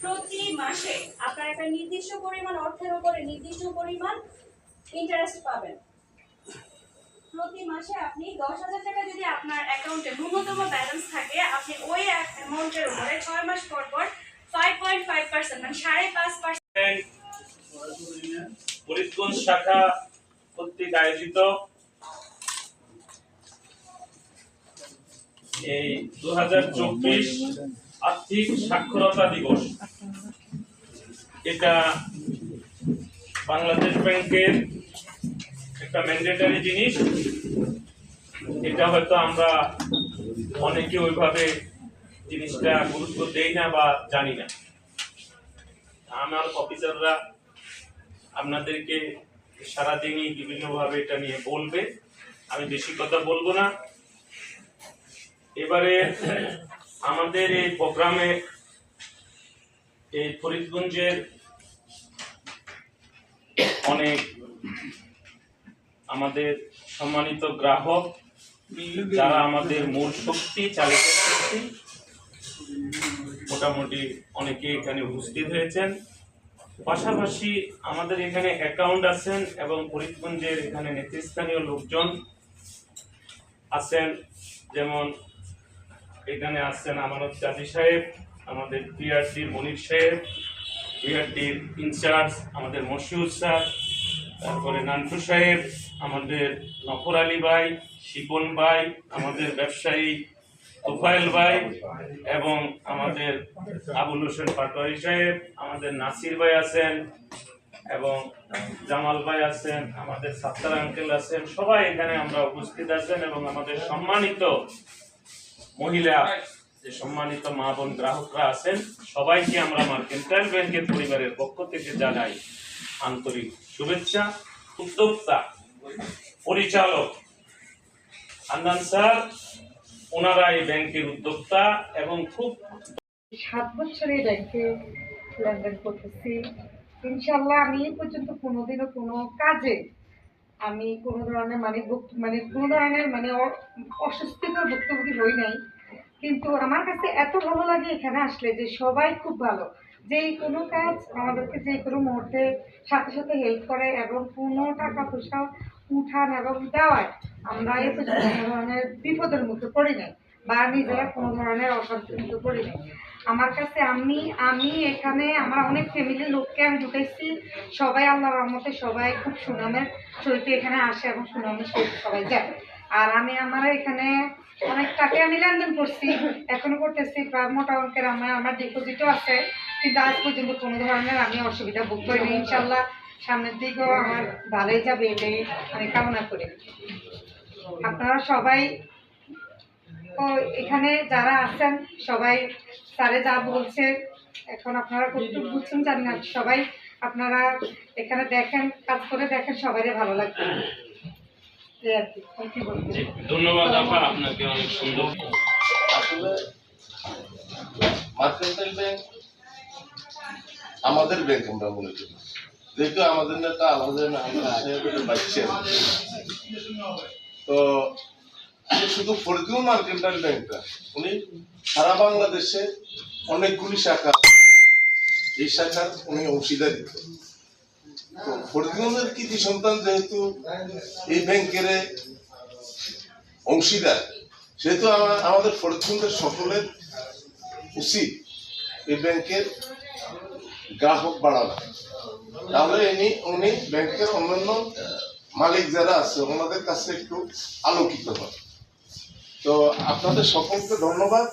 প্রতি মাসে আপনার একটা নির্দিষ্ট পরিমাণ অর্থের উপরে নির্দিষ্ট পরিমাণ ইন্টারেস্ট পাবেন। প্রতি মাসে আপনি দশ হাজার টাকা যদি আপনার অ্যাকাউন্টে ন্যূনতম ব্যালেন্স থাকে, আপনি ওই অ্যামাউন্টের উপরে ছয় মাস পর পর ফাইভ পয়েন্ট ফাইভ পার্সেন্ট মানে সাড়ে পাঁচ পার্সেন্ট ফরিদগঞ্জ শাখা কর্তৃক আয়োজিত এই দু আর্থিক সাক্ষরতা দিবস। এটা বাংলাদেশ ব্যাংকের একটা ম্যান্ডেটারি জিনিস। এটা হয়তো আমরা অনেকে ওইভাবে জিনিসটা গুরুত্ব দেই না বা জানি না। আমার অফিসাররা আপনাদেরকে সারাদিনই বিভিন্নভাবে এটা নিয়ে বলবে। আমি বেশি কথা বলব না। এবারে আমাদের এই প্রোগ্রামে এই ফরিদগঞ্জের অনেক আমাদের সম্মানিত গ্রাহক যারা আমাদের মূল শক্তি, চালিত শক্তি, মোটামুটি অনেকে এখানে উপস্থিত হয়েছেন। পাশাপাশি আমাদের এখানে অ্যাকাউন্ট আছেন এবং ফরিদগঞ্জের এখানে নেতৃস্থানীয় লোকজন আছেন, যেমন এখানে আছেন আমানত কাজী সাহেব, আমাদের পিআরটির মনির সাহেব পিআরটির ইনচার্জ আমাদের মশিউর স্যার, তারপরে নান্টু সাহেব, আমাদের নফর আলী ভাই, শিপন ভাই, আমাদের ব্যবসায়ী তোফায়েল ভাই এবং আমাদের আবুল হোসেন পাটোয়ারি সাহেব, আমাদের নাসির ভাই আছেন এবং জামাল ভাই আছেন, আমাদের সাত্তার আঙ্কেল আছেন, সবাই এখানে আমরা উপস্থিত আছেন এবং আমাদের সম্মানিত মহিলা, যে সম্মানিত মা বোন গ্রাহকরা আছেন, সবাইকে আমরা মার্কেন্টাইল ব্যাংকের পরিবারের পক্ষ থেকে জানাই আন্তরিক শুভেচ্ছা, উদ্যোক্তা, পরিচালক, আন্দান স্যার, ওনারা এই ব্যাংকের উদ্যোক্তা এবং খুব সাত বছর ব্যাংকে লেনদেন করতেছি। ইনশাল্লাহ আমি এই পর্যন্ত কোনোদিনও কোনো কাজে আমি কোনো ধরনের মানে মানে কোনো ধরনের মানে অস্বস্তিকর ভুক্তভোগী হই নাই। কিন্তু আমার কাছে এত ভালো লাগে এখানে আসলে যে সবাই খুব ভালো। যে কোনো কাজ আমাদেরকে যে কোনো মুহূর্তে সাথে সাথে হেল্প করে এবং কোনো টাকা পয়সা উঠান এবং দেওয়ায় আমরা পর্যন্ত কোনো ধরনের বিপদের মুখে পড়ি নাই বা নিজেরা কোনো ধরনের অশান্তির মুখে পড়ি নাই। আমার কাছে আমি আমি এখানে আমার অনেক ফ্যামিলির লোককে আমি ঢুকেছি সবাই আল্লাহ রহমতে সবাই খুব সুনামের সহিত এখানে আসে এবং সুনামের সহিত সবাই যায়। আর আমি আমার এখানে অনেক টাকা আমি লেনদেন করছি। এখনও করতেছি, প্রায় মোটা অঙ্কের আমার আমার ডিপোজিটও আছে। কিন্তু আজ পর্যন্ত কোনো ধরনের আমি অসুবিধা ভোগ করিনি। ইনশাল্লাহ সামনের দিকেও আমার ভালোই যাবে এটাই আমি কামনা করি। আপনারা সবাই, ও, এখানে যারা আছেন, সবাই স্যারে যা বলছে, এখন আপনারা কতটুকু বুঝছেন জানি না। সবাই আপনারা এখানে দেখেন, কাজ করে দেখেন সবারই ভালো লাগবে। ধন্যবাদ আপা আপনাকে অনেক সুন্দর। আসলে মার্কেন্টাইল ব্যাংক আমাদের ব্যাংক আমরা মনে করি। যেহেতু আমাদের নেতা আমাদের বাচ্চা তো উনি শুধু ফরিদগঞ্জ মার্কেন্টাইল ব্যাংকটা উনি সারা বাংলাদেশে অনেকগুলি শাখা এই শাখার উনি অংশীদারি তো ফরিদগঞ্জের কৃতি সন্তান যেহেতু এই ব্যাংকের অংশীদার, সেহেতু আমা- আমাদের ফরিদগঞ্জের সকলের উচিত এই ব্যাংকের গ্রাহক বাড়ানো। তাহলে ইনি, উনি ব্যাংকের অন্যান্য মালিক যারা আছে, ওনাদের কাছে একটু আলোকিত হয় তো আপনাদের সকলকে ধন্যবাদ।